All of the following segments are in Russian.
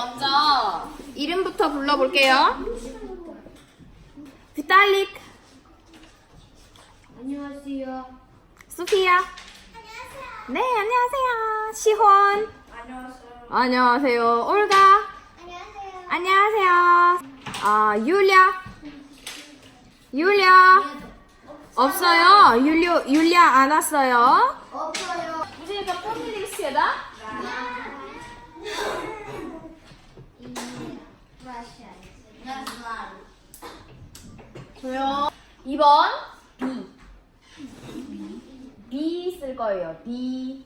먼저 이름부터 불러볼게요. 비탈릭, 안녕하세요. 소피아. 네, 안녕하세요. 시혼. 안녕하세요. 안녕하세요. 올가. 안녕하세요. 안녕하세요. 아, 율리아. 율리아. 없어요. 율리아, 율리아 안 왔어요. 없어요. 우리가 뽀미리 씨다. 조용. 2번 B. B 쓸 거예요. B.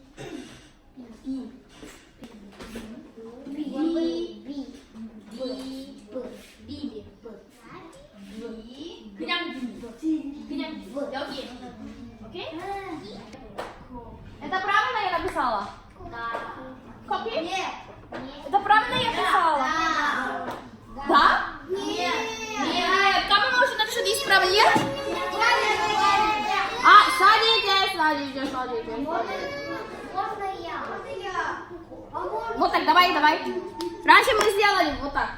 Туалет? А, садитесь, садитесь, садитесь. Можно я? Вот так, давай, давай. Раньше мы сделали вот так.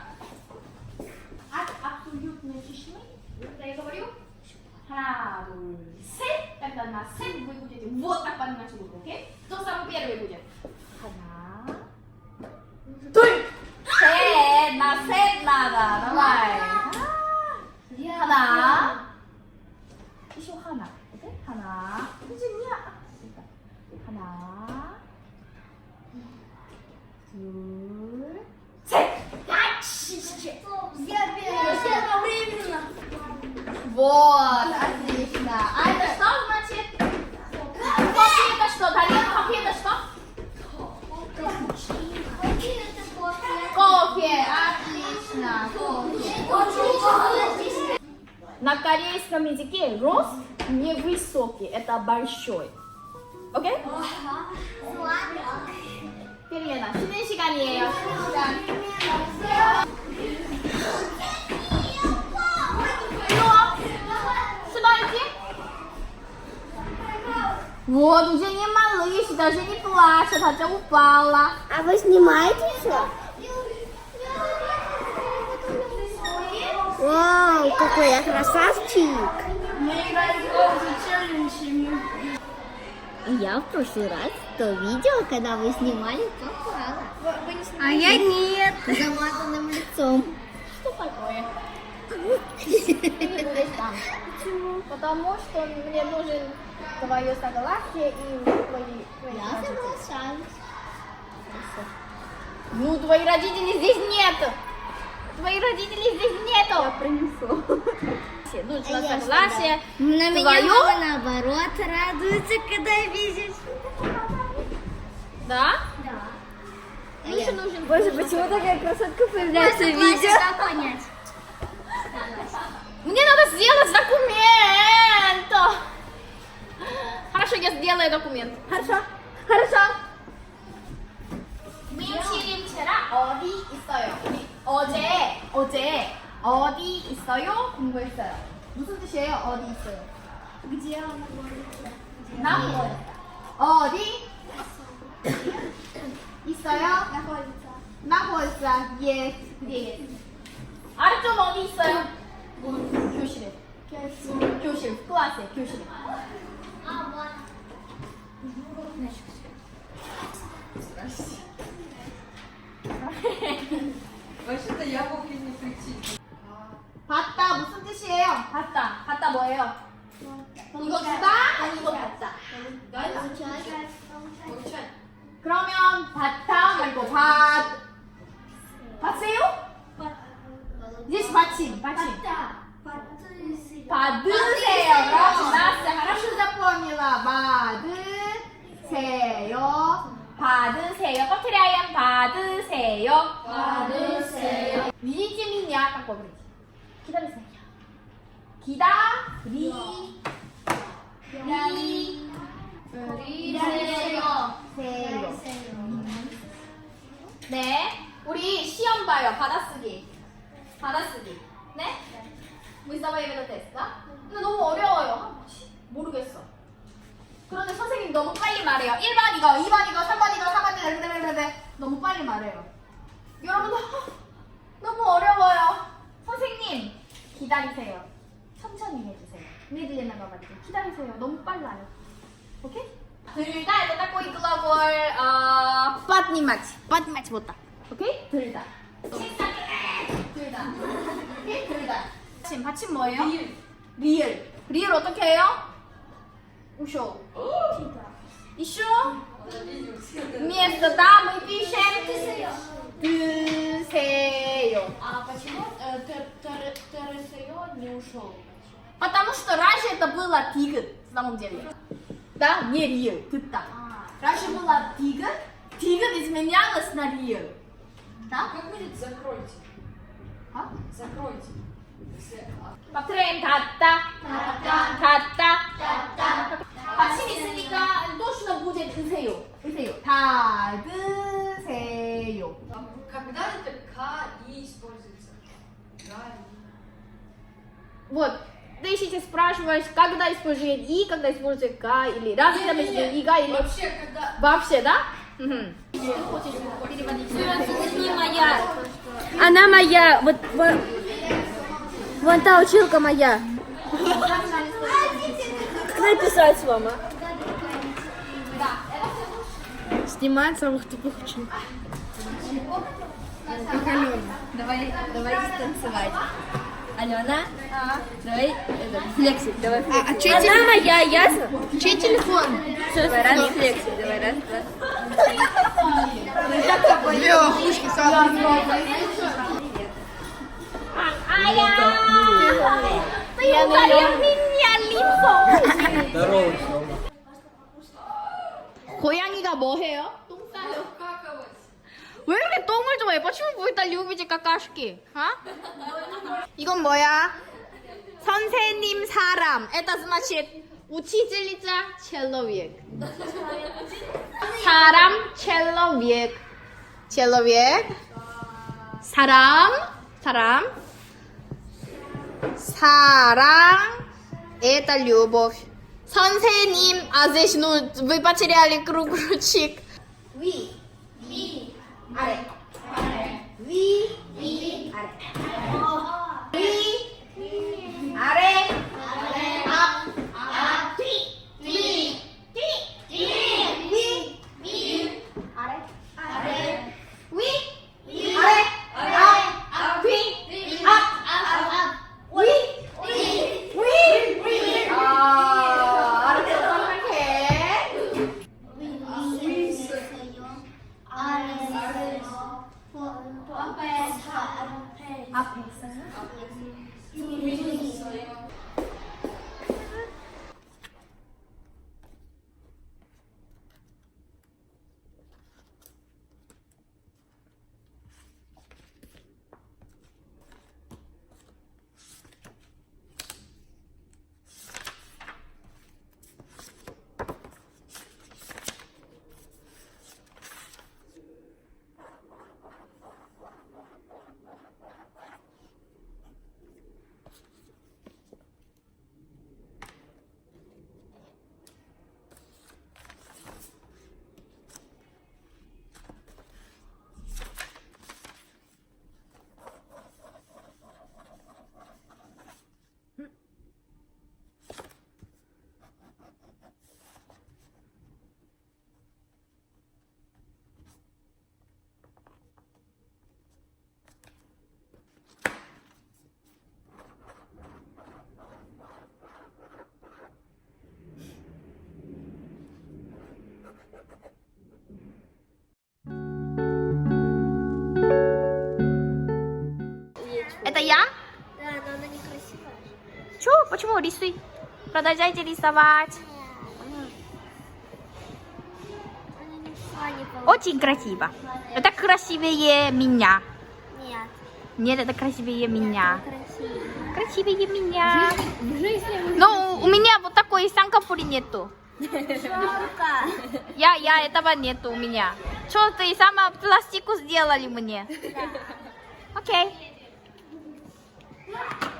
От абсолютной тишины, когда я говорю, а, тогда на сет вы будете вот так поднимать руку, окей? Кто Вот, отлично. А это что значит? Кофе это что? Дарья, кофе это что? Какие это кофе? Кофе, отлично. Кофе. На корейском языке рост невысокий, это большой. Окей? перелена. 쉬는 시간이에요. 쉬는 시간. Вот, уже не малыш, даже не плачет, хотя упала. А вы снимаете все? Вау, какой я красавчик! Я в прошлый раз то видео, когда вы снимали, попала. А я нет. С замазанным лицом. Что такое? Потому что мне нужен твое согласие и твои, твои Я родители. соглашаюсь. Ну, твои родители здесь нет. Твои родители здесь нету. Я принесу. Нужно А я согласие. На меня Твое? мама наоборот радуется, когда видит. Да? Да. Еще нужен. Боже, почему такая красотка появляется в видео? Понять? Мне надо сделать документ. Хорошо, я сделаю документ. Хорошо. Хорошо. Мы учили вчера 어디 있어요. 우리 어제 어제 어디 있어요 공부했어요. 무슨 뜻이에요? 어디 있어요? Где она 나무 어디 있어요? находится? 나무에서 예 그게 예. 아래쪽 어디 있어요? 교실에. 교실 클래스에 교실에. Вообще-то я мог и не прийти. 봤다 무슨 뜻이에요? 봤다. 봤다 뭐예요? 이거 주다? 이거 봤다. Получается. 그러면 봤다 말고 봤. 봤어요? Здесь 받침, 받침. 받으세요. 그렇지, 나스. хорошо запомнила. 받으세요. 받으세요. 꼬투리 아이언 받으세요. 받으세요. 위지민이야. 딱 뽑으래. 기다리세요. 기다. 리. 리. 기다리세요. 세요. 네. 우리 시험 봐요. 받아쓰기. 받아쓰기. 네? 네. 무이사바 예배도 됐어? 근데 너무 어려워요. 아, 모르겠어. 이거, 2번 이거, 3번 이거, 4번 이거, 이렇게, 이렇게, 이렇게. 너무 빨리 말해요. 여러분들 너무 어려워요. 선생님 기다리세요. 천천히 해주세요. медленно говорите. 기다리세요. 너무 빨라요. 오케이? 들다 это такой глагол 어, поднимать. поднимать вот так. 오케이? 들다. 들다. 오케이? 들다. 받침 받침 뭐예요? 리을. 리을. 리을 어떻게 해요? ушел. Еще вместо там мы пишем тысею. А почему э, тересею не ушел? Потому что раньше это было тигр, в самом деле. Да, не рил, тыта. А, раньше была тигр, тигр изменялась на рил. Да? Как будет закройте? А? Закройте. А, Повторяем, та-та, та-та, та-та. Спрашиваешь, когда использует и, когда использует к или разница между и가 или Вообще, когда... вообще, да? Угу. Она моя, вот, вот, вон та училка моя. Как написать, мама? Снимать самых тупых училок. Давай, давайте танцевать. Алена, А. давай это, флексик, давай флексик. А, чей Она моя, ясно? чей телефон? Давай раз флексик, давай раз, два. Ты ударил меня лицом. Здорово, 고양이가 뭐 해요? 똥 싸요. 왜 이렇게 똥을 좋아해? почему вы так любите какашки? 아? 이건 뭐야? 선생님 사람. Это значит учительница человек. 사람 человек. человек. 사람 사람 사랑 это любовь. 선생님, 아저씨, ну вы потеряли кругляшек. 위, 위, 아래, 아래, 위, 위, 아래, 위, 아래, Почему рисуй? Продолжайте рисовать. Очень красиво. Это красивее меня. Нет. Нет, это красивее меня. Красивее. меня. Ну, у меня вот такой санкапури нету. Я, я, этого нету у меня. Что ты сама пластику сделали мне? Окей. Okay.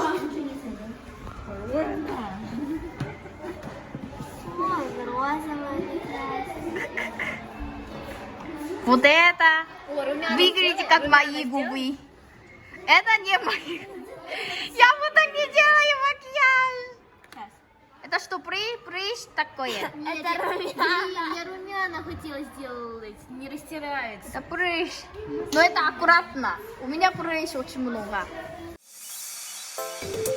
Вот это. Выглядите как мои губы. Это не мои. Я вот так не делаю макияж. Это что, пры прыщ такое? Это румяна. Я румяна хотела сделать, не растирается. Это прыщ. Но это аккуратно. У меня прыщ очень много. Thank you.